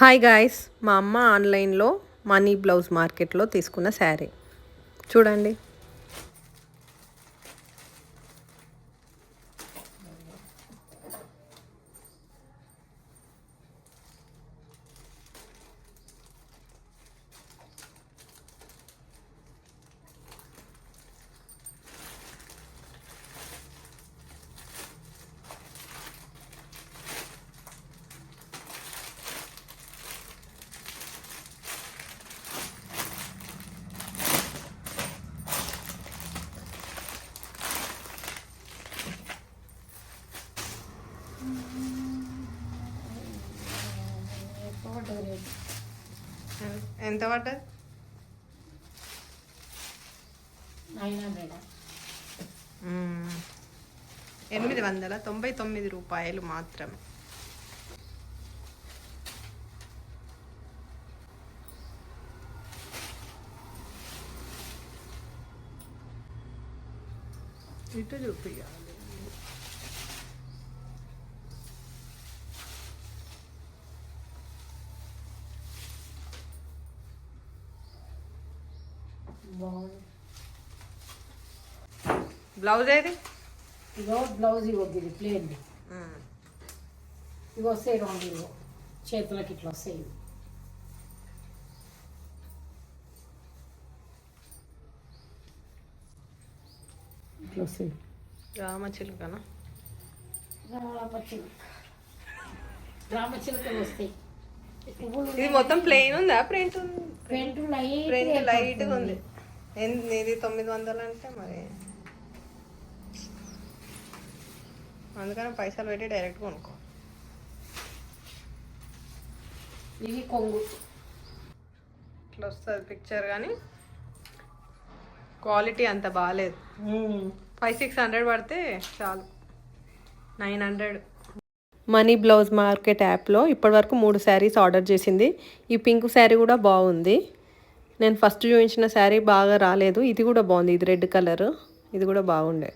Hi guys మా అమ్మ ఆన్లైన్లో మనీ బ్లౌజ్ మార్కెట్లో తీసుకున్న శారీ. చూడండి. ఎంత పడ్డది నైన్ హండ్రెడ్ ఎనిమిది వందల తొంభై తొమ్మిది రూపాయలు మాత్రమే ఇటు చూపించాలి బ్లౌజ్ ఏది? ఇగో బ్లౌజ్ ఇవ్వద్దు ప్లేన్ ఇవి వస్తాయి రెండు ఇగో చేతులకి ఇట్లా వస్తాయి. ఇట్లా వస్తాయి. రామచిలుకనా? రామచిలుక. రామచిలుకలు వస్తాయి. ఇది మొత్తం ప్లెయిన్ ఉందా? ప్రింట్ ఉంది? ప్రింట్ లైట్ ప్రింట్ లైట్గా ఉంది. ఇది తొమ్మిది వందలు అంటే మరి. అందుకని పైసలు పెట్టి డైరెక్ట్ కొనుక్కో. ఇది కొంగు. ఇట్లా వస్తుంది పిక్చర్ కానీ క్వాలిటీ అంత బాగాలేదు ఫైవ్ సిక్స్ హండ్రెడ్ పడితే చాలు. Nine hundred money blouse market యాప్లో ఇప్పటివరకు మూడు శారీస్ ఆర్డర్ చేసింది. ఈ పింక్ శారీ కూడా బాగుంది. నేను ఫస్ట్ చూపించిన శారీ బాగా రాలేదు. ఇది కూడా బాగుంది. ఇది రెడ్ కలర్. ఇది కూడా బాగుండే.